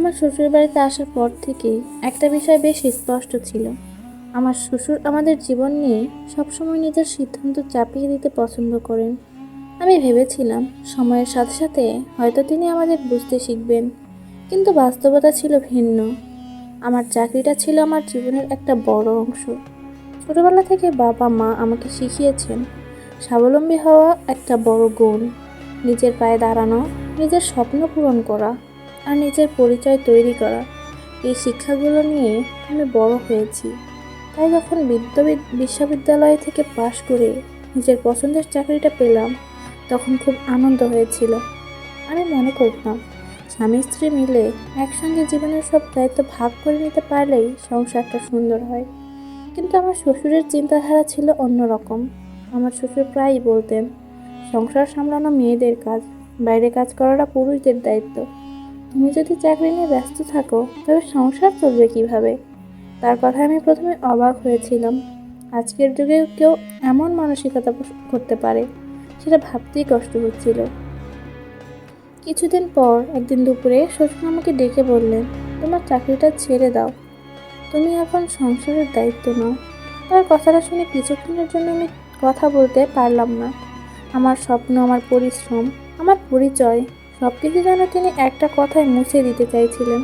আমার শ্বশুর বাড়িতে আসার পর থেকেই একটা বিষয় বেশ স্পষ্ট ছিল। আমার শ্বশুর আমাদের জীবন নিয়ে সবসময় নিজের সিদ্ধান্ত চাপিয়ে দিতে পছন্দ করেন। আমি ভেবেছিলাম, সময়ের সাথে সাথে হয়তো তিনি আমাদের বুঝতে শিখবেন। কিন্তু বাস্তবতা ছিল ভিন্ন। আমার চাকরিটা ছিল আমার জীবনের একটা বড় অংশ। ছোটবেলা থেকে বাবা, মা আমাকে শিখিয়েছেন, স্বাবলম্বী হওয়া একটা বড় গুণ। নিজের পায়ে দাঁড়ানো, নিজের স্বপ্ন পূরণ করা। আর নিজের পরিচয় তৈরি করা। এই শিক্ষাগুলো নিয়ে আমি বড় হয়েছি। তাই যখন বিশ্ববিদ্যালয় থেকে পাশ করে নিজের পছন্দের চাকরিটা পেলাম, তখন খুব আনন্দ হয়েছিল। আমি মনে করতাম, স্বামী স্ত্রী মিলে একসঙ্গে জীবনের সব দায়িত্ব ভাগ করে নিতে পারলেই সংসারটা সুন্দর হয়। কিন্তু আমার শ্বশুরের চিন্তাধারা ছিল অন্যরকম। আমার শ্বশুর প্রায়ই বলতেন, সংসার সামলানো মেয়েদের কাজ, বাইরে কাজ করাটা পুরুষদের দায়িত্ব। তুমি যদি চাকরি নিয়ে ব্যস্ত থাকো, তবে সংসার চলবে কীভাবে? তার কথায় আমি প্রথমে অবাক হয়েছিলাম। আজকের যুগে কেউ এমন মানসিকতা করতে পারে, সেটা ভাবতেই কষ্ট হচ্ছিল। কিছুদিন পর একদিন দুপুরে শ্বশুর আমাকে ডেকে বললেন, তোমার চাকরিটা ছেড়ে দাও। তুমি এখন সংসারের দায়িত্ব নাও। তার কথাটা শুনে কিছুক্ষণের জন্য আমি কথা বলতে পারলাম না। আমার স্বপ্ন, আমার পরিশ্রম, আমার পরিচয় সব কিছু যেন তিনি একটা কথায় মুছে দিতে চাইছিলেন।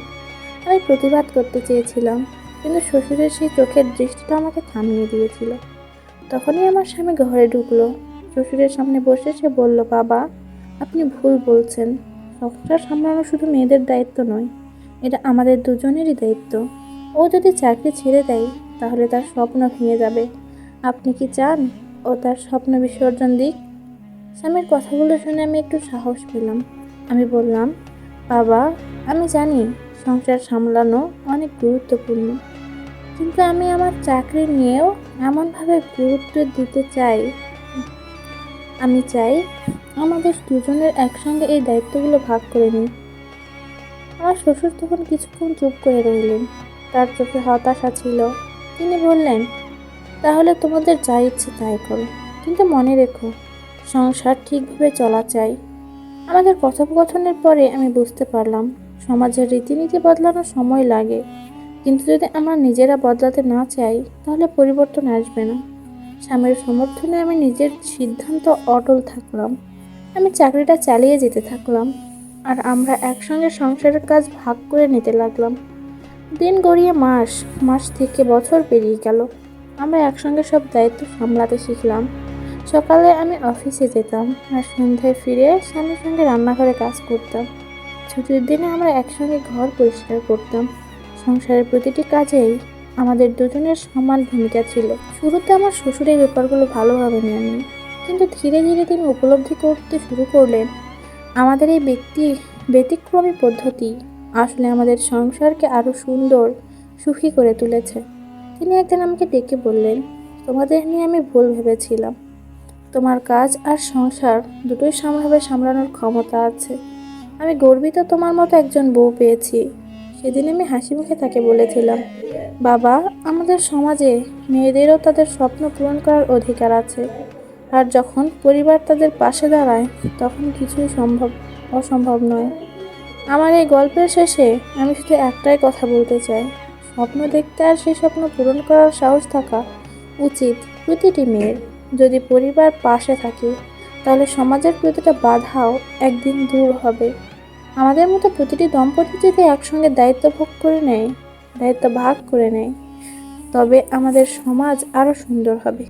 আমি প্রতিবাদ করতে চেয়েছিলাম, কিন্তু শ্বশুরের সেই চোখের দৃষ্টিটা আমাকে থামিয়ে দিয়েছিল। তখনই আমার স্বামী ঘরে ঢুকলো। শ্বশুরের সামনে বসে সে বলল, বাবা, আপনি ভুল বলছেন। সংসার সামলানো শুধু মেয়েদের দায়িত্ব নয়, এটা আমাদের দুজনেরই দায়িত্ব। ও যদি চাকরি ছেড়ে দেয়, তাহলে তার স্বপ্ন ভেঙে যাবে। আপনি কি চান ও তার স্বপ্ন বিসর্জন দিক? স্বামীর কথাগুলো শুনে আমি একটু সাহস পেলাম। আমি বললাম, বাবা, আমি জানি সংসার সামলানো অনেক গুরুত্বপূর্ণ, কিন্তু আমি আমার চাকরি নিয়েও এমনভাবে গুরুত্ব দিতে চাই। আমি চাই আমাদের দুজনের একসঙ্গে এই দায়িত্বগুলো ভাগ করে নিই। আমার শ্বশুর তখন কিছুক্ষণ চুপ করে রইলেন। তার চোখে হতাশা ছিল। তিনি বললেন, তাহলে তোমাদের যা ইচ্ছে তাই করো, কিন্তু মনে রেখো, সংসার ঠিকভাবে চলা চাই। আমাদের কথোপকথনের পরে আমি বুঝতে পারলাম, সমাজের রীতিনীতি বদলানোর সময় লাগে। কিন্তু যদি আমরা নিজেরা বদলাতে না চাই, তাহলে পরিবর্তন আসবে না। স্বামীর সমর্থনে আমি নিজের সিদ্ধান্ত অটল থাকলাম। আমি চাকরিটা চালিয়ে যেতে থাকলাম। আর আমরা একসঙ্গে সংসারের কাজ ভাগ করে নিতে লাগলাম। দিন গড়িয়ে মাস মাস থেকে বছর পেরিয়ে গেল। আমরা একসঙ্গে সব দায়িত্ব সামলাতে শিখলাম। সকালে আমি অফিসে যেতাম আর সন্ধ্যায় ফিরে স্বামীর সঙ্গে রান্নাঘরে কাজ করতাম। ছুটির দিনে আমরা একসঙ্গে ঘর পরিষ্কার করতাম। সংসারের প্রতিটি কাজেই আমাদের দুজনের সমান ভূমিকা ছিল। শুরুতে আমার শ্বশুরের ব্যাপারগুলো ভালোভাবে নেননি কিন্তু ধীরে ধীরে তিনি উপলব্ধি করতে শুরু করলেন, আমাদের এই ব্যক্তি, ব্যতিক্রমী পদ্ধতি আসলে আমাদের সংসারকে আরও সুন্দর, সুখী করে তুলেছে। তিনি একদিন আমাকে ডেকে বললেন, তোমাদের নিয়ে আমি ভুল ভেবেছিলাম। তোমার কাজ আর সংসার দুটোই সমানভাবে সামলানোর ক্ষমতা আছে। আমি গর্বিত তোমার মতো একজন বউ পেয়েছি। সেদিন আমি হাসি মুখে তাকে বলেছিলাম, বাবা, আমাদের সমাজে মেয়েদেরও তাদের স্বপ্ন পূরণ করার অধিকার আছে। আর যখন পরিবার তাদের পাশে দাঁড়ায়, তখন কিছুই সম্ভব, অসম্ভব নয়। আমার এই গল্পের শেষে আমি শুধু একটাই কথা বলতে চাই। স্বপ্ন দেখতে আর সেই স্বপ্ন পূরণ করার সাহস থাকা উচিত প্রতিটি মেয়ের। যদি পরিবার পাশে থাকে, তাহলে সমাজের প্রতিটা বাধাও একদিন দূর হবে। আমাদের মতো প্রতিটি দম্পতি যদি একসঙ্গে দায়িত্ব ভোগ করে নেয়, দায়িত্ব ভাগ করে নেয়, তবে আমাদের সমাজ আরও সুন্দর হবে।